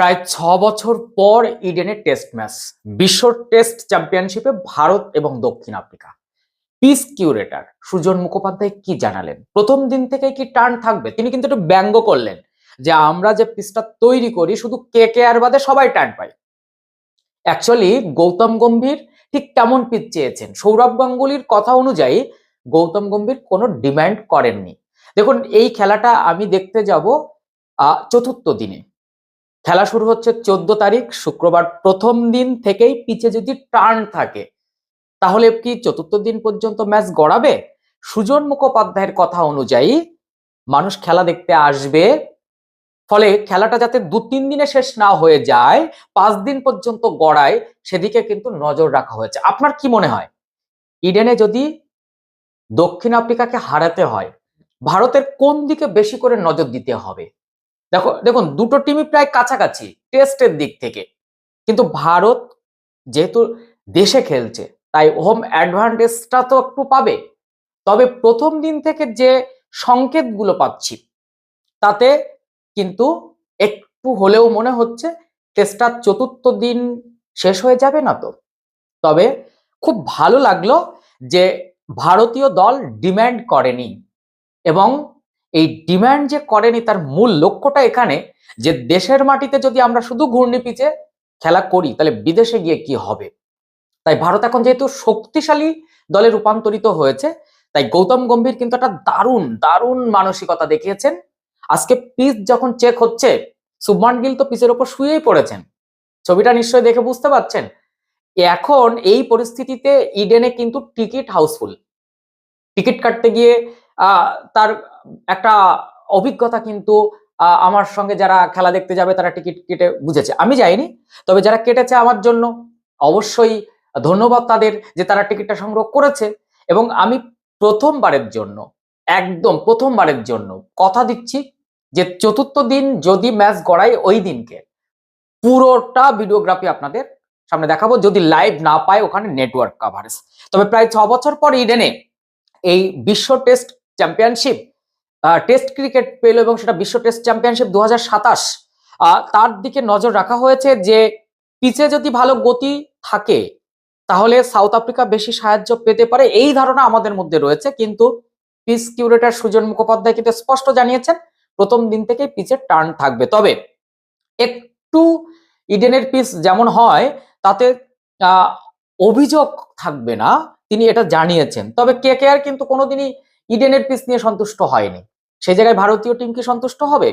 প্রায় ছ বছর পর ইডেনে টেস্ট ম্যাচ। বিশ্ব টেস্ট চ্যাম্পিয়নশিপে ভারত এবং দক্ষিণ Africa. Pitch curator Sujan Mukhopadhyay কি জানালেন? প্রথম দিন থেকে কি টার্ন থাকবে? তিনি কিন্তু একটু ব্যঙ্গ করলেন যে আমরা যে পিসটা তৈরি করি, শুধু কে কে আর বাদে সবাই টার্ন পাই অ্যাকচুয়ালি গৌতম গম্ভীর ঠিক কেমন পিচ চেয়েছেন। সৌরভ গাঙ্গুলির কথা অনুযায়ী গৌতম গম্ভীর কোনো ডিম্যান্ড করেননি। দেখুন, এই খেলাটা আমি দেখতে যাব চতুর্থ দিনে। খেলা শুরু হচ্ছে চোদ্দ তারিখ, শুক্রবার প্রথম দিন থেকেই পিচে যদি টার্ন থাকে, তাহলে কি চতুর্থ দিন পর্যন্ত ম্যাচ গড়াবে? সুজন মুখোপাধ্যায়ের কথা অনুযায়ী, মানুষ খেলা দেখতে আসবে, ফলে খেলাটা যাতে দু তিন দিনে শেষ না হয়ে যায়, পাঁচ দিন পর্যন্ত গড়ায়, সেদিকে কিন্তু নজর রাখা হয়েছে। আপনার কি মনে হয়? ইডেনে যদি দক্ষিণ আফ্রিকাকে হারাতে হয়, ভারতের কোন দিকে বেশি করে নজর দিতে হবে? দেখো, দেখুন, দুটো টিমই প্রায় কাছাকাছি, টেস্টের দিক থেকে। কিন্তু ভারত যেহেতু দেশে খেলছে, তাই হোম অ্যাডভান্টেজটা তো একটু পাবে। তবে প্রথম দিন থেকে যে সংকেতগুলো পাচ্ছি, তাতে কিন্তু একটু হলেও মনে হচ্ছে টেস্টটা চতুর্থ দিন শেষ হয়ে যাবে না তো। তবে খুব ভালো লাগল যে ভারতীয় দল ডিম্যান্ড করেনি এবং এই ডিম্যান্ড যে করেনি তার মূল লক্ষ্যটা এখানে যে দেশের মাটিতে যদি আমরা শুধু ঘূর্ণি পিচে খেলা করি, তাহলে বিদেশে গিয়ে কি হবে? তাই ভারত এখন যেহেতু শক্তিশালী দলে রূপান্তরিত হয়েছে, তাই গৌতম গম্ভীর কিন্তু একটা দারুণ দারুণ মানসিকতা দেখিয়েছেন। আজকে পিচ যখন চেক হচ্ছে সুবমান গিল তো পিচের ওপর শুয়েই পড়েছেন। ছবিটা নিশ্চয়ই দেখে বুঝতে পারছেন। এখন এই পরিস্থিতিতে ইডেনে কিন্তু টিকিট হাউসফুল। টিকিট কাটতে গিয়ে তার একটা অভিজ্ঞতা কিন্তু আমার সঙ্গে যারা খেলা দেখতে যাবে তারা টিকিট কেটে বুঝেছে। আমি যাইনি, তবে যারা কেটেছে আমার জন্য, অবশ্যই ধন্যবাদ তাদের যে তারা টিকিটটা সংগ্রহ করেছে। এবং আমি প্রথমবারের জন্য, একদম প্রথমবারের জন্য কথা দিচ্ছি যে চতুর্থ দিন যদি ম্যাচ গড়াই ওই দিনকে, পুরোটা ভিডিওগ্রাফি আপনাদের সামনে দেখাবো, যদি লাইভ না পায় ওখানে নেটওয়ার্ক কাভারেজ তবে প্রায় ছ বছর পর ইডেনে এই বিশ্ব টেস্ট চ্যাম্পিয়নশিপ টেস্ট ক্রিকেট পেল এবং সেটা বিশ্ব টেস্ট চ্যাম্পিয়নশিপ দু তার দিকে নজর রাখা হয়েছে যে পিচে যদি ভালো গতি থাকে, তাহলে সাউথ আফ্রিকা বেশি সাহায্য পেতে পারে। এই ধারণা আমাদের মধ্যে রয়েছে, কিন্তু পিচ কিউরেটার সুজন মুখোপাধ্যায় কিন্তু স্পষ্ট জানিয়েছেন, প্রথম দিন থেকে পিচের টার্ন থাকবে। তবে একটু ইডেনের পিচ যেমন হয়, তাতে অভিযোগ থাকবে না, তিনি এটা জানিয়েছেন। তবে কে কে আর কিন্তু কোনোদিনই ইডেনের পিস নিয়ে সন্তুষ্ট হয়নি। সেই জায়গায় ভারতীয় টিম কি সন্তুষ্ট হবে?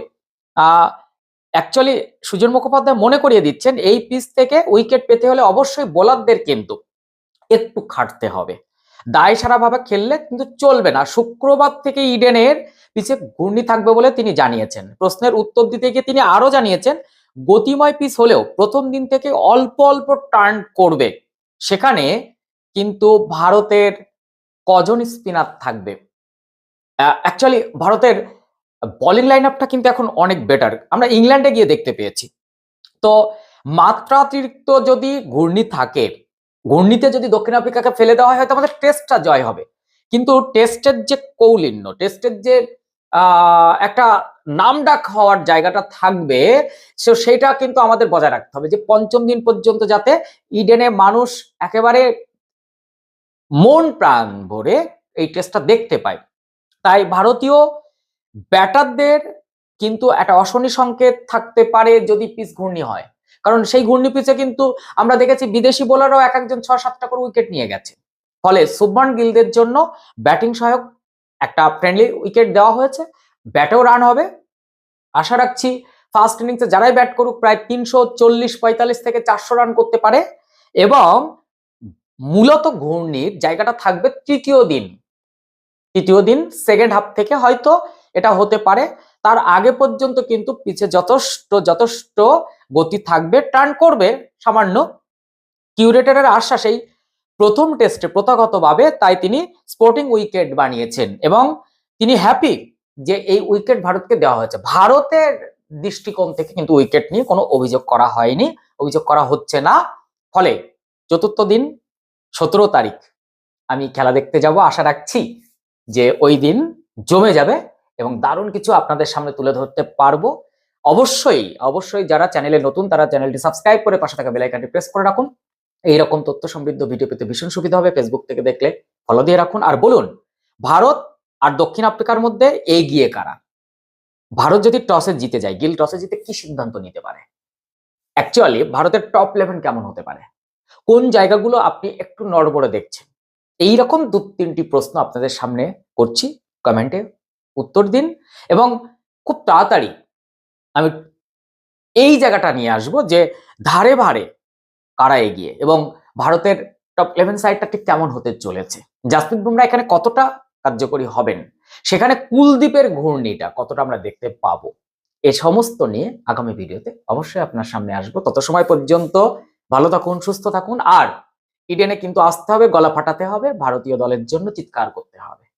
অ্যাকচুয়ালি সুজন মুখোপাধ্যায় মনে করিয়ে দিচ্ছেন, এই পিচ থেকে উইকেট পেতে হলে অবশ্যই বোলারদের কিন্তু একটু খাটতে হবে। দায় সারাভাবে খেললে কিন্তু চলবে না। শুক্রবার থেকে ইডেনের পিছে ঘূর্ণি থাকবে বলে তিনি জানিয়েছেন। প্রশ্নের উত্তর দিতে গিয়ে তিনি আরও জানিয়েছেন, গতিময় পিচ হলেও প্রথম দিন থেকে অল্প অল্প টার্ন করবে। সেখানে কিন্তু ভারতের কজন স্পিনার থাকবে? অ্যাকচুয়ালি ভারতের বোলিং লাইন আপটা কিন্তু এখন অনেক বেটার আমরা ইংল্যান্ডে গিয়ে দেখতে পেয়েছি। তো মাত্রাতিরিক্ত যদি ঘূর্ণি থাকে, ঘূর্ণিতে যদি দক্ষিণ আফ্রিকাকে ফেলে দেওয়া হয় হয়তো আমাদের টেস্টটা জয় হবে। কিন্তু টেস্টের যে কৌলিন্য টেস্টের যে একটা নামডাক হওয়ার জায়গাটা থাকবে, সে সেটা কিন্তু আমাদের বজায় রাখতে হবে যে পঞ্চম দিন পর্যন্ত যাতে ইডেনে মানুষ একেবারে মন প্রাণ ভরে এই টেস্টটা দেখতে পায়। তাই ভারতীয় ব্যাটারদের কিন্তু একটা অশনি সংকেত থাকতে পারে যদি পিচ ঘূর্ণি হয়। কারণ সেই ঘূর্ণি পিচে কিন্তু আমরা দেখেছি বিদেশি বোলারও এক একজন ছ সাতটা করে উইকেট নিয়ে গেছে। ফলে সুবমান গিলদের জন্য ব্যাটিং সহায়ক একটা ফ্রেন্ডলি উইকেট দেওয়া হয়েছে। ব্যাটেও রান হবে। আশা রাখছি ফার্স্ট ইনিংসে যারাই ব্যাট করুক প্রায় তিনশো চল্লিশ পঁয়তাল্লিশ থেকে চারশো রান করতে পারে। এবং মূলত ঘূর্ণির জায়গাটা থাকবে তৃতীয় দিন। তৃতীয় দিন সেকেন্ড হাফ থেকে হয়তো এটা হতে পারে। তার আগে পর্যন্ত কিন্তু পিছে যথেষ্ট যথেষ্ট গতি থাকবে টার্ন করবে সামান্য। কিউরেটারের আশ্বাসেই প্রথম টেস্টে প্রথাগতভাবে তাই তিনি স্পোর্টিং উইকেট বানিয়েছেন এবং তিনি হ্যাপি যে এই উইকেট ভারতকে দেওয়া হয়েছে। ভারতের দৃষ্টিকোণ থেকে কিন্তু উইকেট নিয়ে কোনো অভিযোগ করা হয়নি, অভিযোগ করা হচ্ছে না। ফলে চতুর্থ দিন, সতেরো তারিখ আমি খেলা দেখতে যাব, আশা রাখছি। যে ওই দিন জমে যাবে এবং দারুণ কিছু আপনাদের সামনে তুলে ধরতে পারব। অবশ্যই অবশ্যই যারা চ্যানেলে নতুন, তারা চ্যানেলটি সাবস্ক্রাইব করে পাশে থাকা বেল আইকনটি প্রেস করে রাখুন। এইরকম তথ্য সমৃদ্ধ ভিডিও পেতে ভীষণ সুবিধা হবে। ফেসবুক থেকে দেখলে ফলো দিয়ে রাখুন। আর বলুন, ভারত আর দক্ষিণ আফ্রিকার মধ্যে এগিয়ে কারা? ভারত যদি টসে জিতে যায়, গিল টসে জিতে কি সিদ্ধান্ত নিতে পারে? অ্যাকচুয়ালি ভারতের টপ ইলেভেন কেমন হতে পারে? কোন জায়গাগুলো আপনি একটু নড়বড়ে দেখছেন? এইরকম দু তিনটি প্রশ্ন আপনাদের সামনে করছি, কমেন্টে উত্তর দিন এবং খুব তাড়াতাড়ি আমি এই জায়গাটা নিয়ে আসব যে ধারে ভারে কারা এগিয়ে এবং ভারতের টপ ইলেভেন সাইডটা ঠিক কেমন হতে চলেছে। জাসপ্রীত বুমরা এখানে কতটা কার্যকরী হবেন? সেখানে কুলদীপের ঘূর্ণিটা কতটা আমরা দেখতে পাবো? এ সমস্ত নিয়ে আগামী ভিডিওতে অবশ্যই আপনার সামনে আসব। তত সময় পর্যন্ত ভালো থাকুন, সুস্থ থাকুন আর ইডেনে কিন্তু আসতে হবে গলা ফাটাতে হবে ভারতীয় দলের জন্য চিৎকার করতে হবে।